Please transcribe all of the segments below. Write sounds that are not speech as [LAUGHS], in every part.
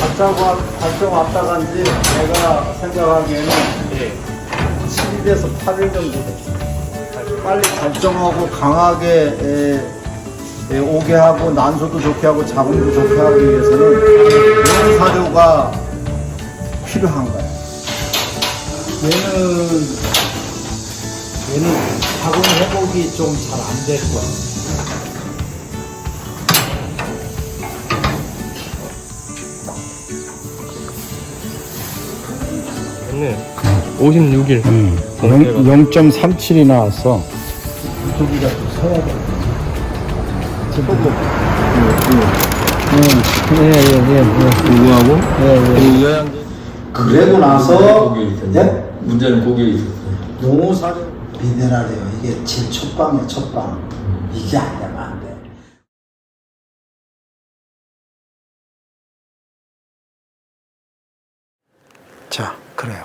발자국 발자국 왔다 간 지 내가 생각하기에는 7일에서 8일 정도. 빨리 결정하고 강하게 에, 에, 오게 하고 난소도 좋게 하고 자궁도 좋게 하기 위해서는 이런 사료가 필요한 거야. 얘는 얘는 자궁 회복이 좀 잘 안 될 거야. 네. 56일. 0.37이 나왔어. 저기가 좀 서야 돼. 예, 예, 예. 누구하고? 요양제. 그래고 나서. 네? 문제는 고객이 있었어. 농사를 미네랄이에요. 이게 제일 첫방이야, 첫방. 이게 안 되면 안 돼. 자, 그래요.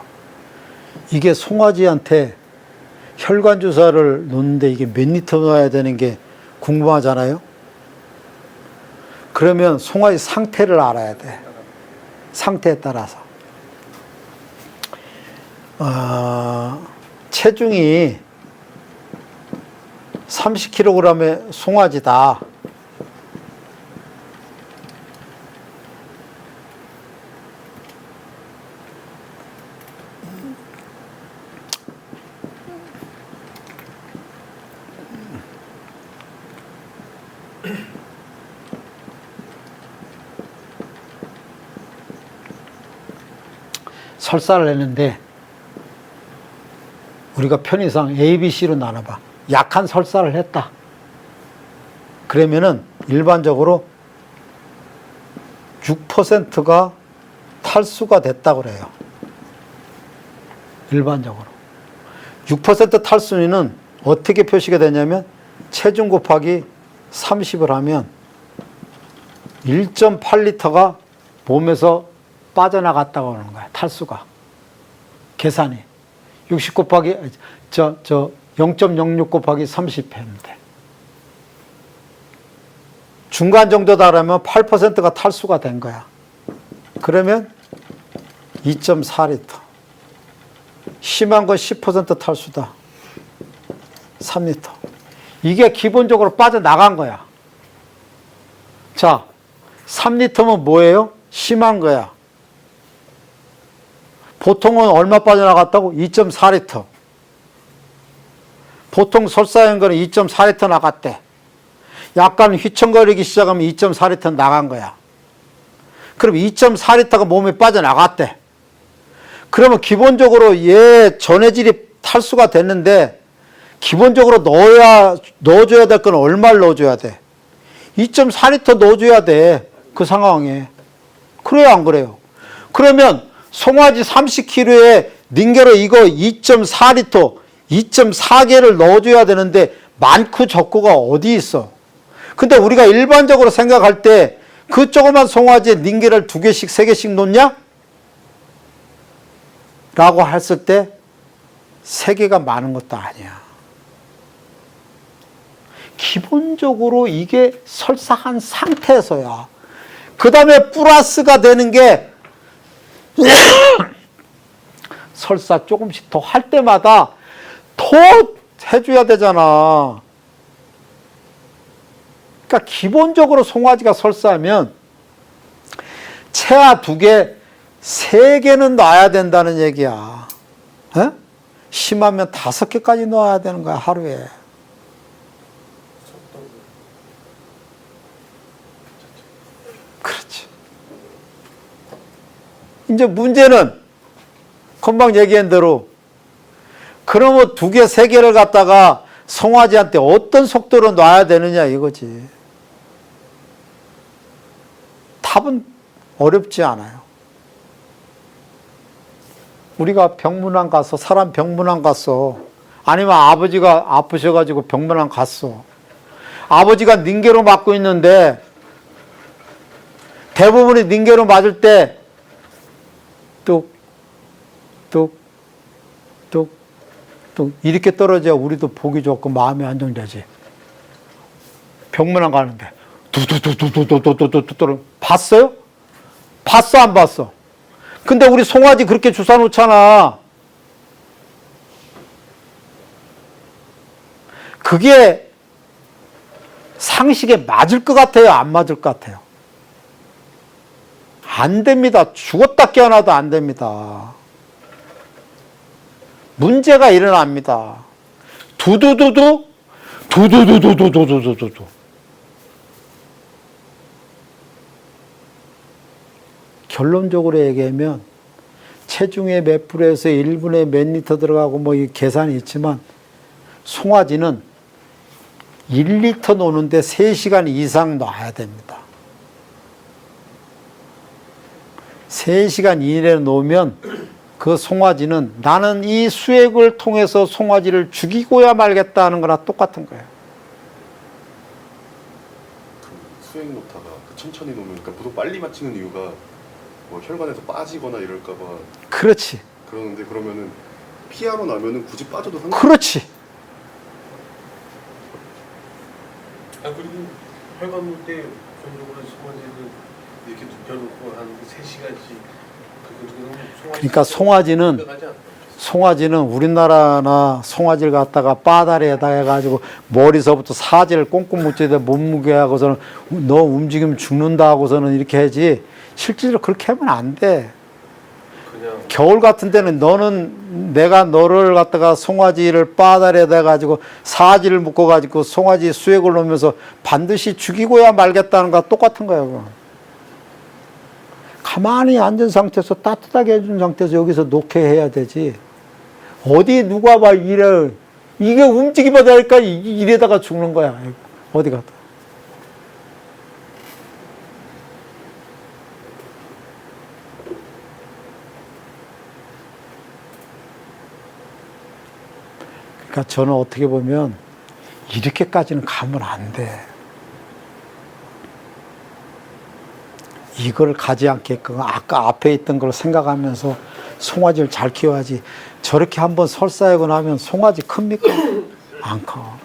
이게 송아지한테 혈관 주사를 놓는데 이게 몇 리터 넣어야 되는 게 궁금하잖아요. 그러면 송아지 상태를 알아야 돼. 상태에 따라서. 아, 체중이 30kg의 송아지다. 설사를 했는데 우리가 편의상 A, B, C로 나눠봐. 약한 설사를 했다. 그러면은 일반적으로 6%가 탈수가 됐다 그래요. 일반적으로. 6% 탈수는 어떻게 표시가 되냐면 체중 곱하기 30을 하면 1.8리터가 몸에서 빠져나갔다고 하는 거야. 탈수가. 계산이. 60 곱하기 저 저 0.06 곱하기 30 하면 돼. 중간 정도다 그러면 8%가 탈수가 된 거야. 그러면 2.4리터. 심한 건 10% 탈수다. 3리터. 이게 기본적으로 빠져나간 거야. 자, 3리터면 뭐예요? 심한 거야. 보통은 얼마 빠져나갔다고? 2.4리터. 보통 설사한 거는 2.4리터 나갔대. 약간 휘청거리기 시작하면 2.4리터 나간 거야. 그럼 2.4리터가 몸에 빠져나갔대. 그러면 기본적으로 얘 전해질이 탈수가 됐는데 기본적으로 넣어야 넣어줘야 될 건 얼마를 넣어줘야 돼? 2.4리터 넣어줘야 돼. 그 상황에. 그래요, 안 그래요? 그러면 송아지 30kg에 닌게로 이거 2.4리터, 2.4개를 넣어줘야 되는데 많고 적고가 어디 있어? 근데 우리가 일반적으로 생각할 때 그 조그만 송아지에 닌게를 두 개씩, 세 개씩 놓냐? 라고 했을 때 세 개가 많은 것도 아니야. 기본적으로 이게 설사한 상태에서야. 그 다음에 플러스가 되는 게 [LAUGHS] 설사 조금씩 더 할 때마다 더 해줘야 되잖아. 그러니까 기본적으로 송아지가 설사하면 체아 두 개, 세 개는 놔야 된다는 얘기야. 에? 심하면 다섯 개까지 넣어야 되는 거야, 하루에. 그렇지. 이제 문제는 금방 얘기한 대로 그러면 두 개, 세 개를 갖다가 송아지한테 어떤 속도로 놔야 되느냐 이거지. 답은 어렵지 않아요. 우리가 병문안 가서 사람 병문안 갔어. 아니면 아버지가 아프셔가지고 병문안 갔어. 아버지가 닌게로 맞고 있는데 대부분이 닌게로 맞을 때 뚝, 뚝, 뚝, 또 이렇게 떨어져야 우리도 보기 좋고 마음이 안정되지. 병문안 가는데 두두두두두두두두두 떨어 봤어요? 봤어 안 봤어? 근데 우리 송아지 그렇게 주사 놓잖아. 그게 상식에 맞을 것 같아요? 안 맞을 것 같아요? 안 됩니다. 죽었다 깨어나도 안 됩니다. 문제가 일어납니다. 두두두두, 두두두두두두두두두. 결론적으로 얘기하면 체중의 몇 프로에서 1분에 몇 리터 들어가고 뭐 이 계산이 있지만 송아지는 1리터 노는데 3시간 이상 놔야 됩니다. 3시간 이내에 놓으면 그 송아지는 나는 이 수액을 통해서 송아지를 죽이고야 말겠다는 거나 똑같은 거예요. 그 수액 놓다가 그 천천히 놓으면 그러니까 보통 빨리 마치는 이유가 뭐 혈관에서 빠지거나 이럴까 봐 그렇지. 그러는데 그러면은 피하러 나면은 굳이 빠져도 상관. 그렇지. 아 그리고 혈관 볼때 전적으로 송아지는 이렇게 눕혀놓고 한 3시간씩 그러니까 송아지는 송아지는 우리나라나 송아지를 갖다가 바다리에다 해가지고 머리서부터 사지를 꽁꽁 묻혀야 돼 몸무게 하고서는 너 움직이면 죽는다 하고서는 이렇게 하지 실제로 그렇게 하면 안 돼. 겨울 같은 때는 너는 내가 너를 갖다가 송아지를 바다리에다 해가지고 사지를 묶어 가지고 송아지 수액을 넣으면서 반드시 죽이고야 말겠다는 거와 똑같은 거야. 그거. 가만히 앉은 상태에서 따뜻하게 해준 상태에서 여기서 놓게 해야 되지. 어디 누가 봐 이래 이게 움직이면 되니까 이- 이래다가 죽는 거야. 어디 갔다. 그러니까 저는 어떻게 보면 이렇게까지는 가면 안 돼. 이걸 가지 않게끔 아까 앞에 있던 걸 생각하면서 송아지를 잘 키워야지 저렇게 한번 설사하고 나면 송아지 큽니까? 안 커.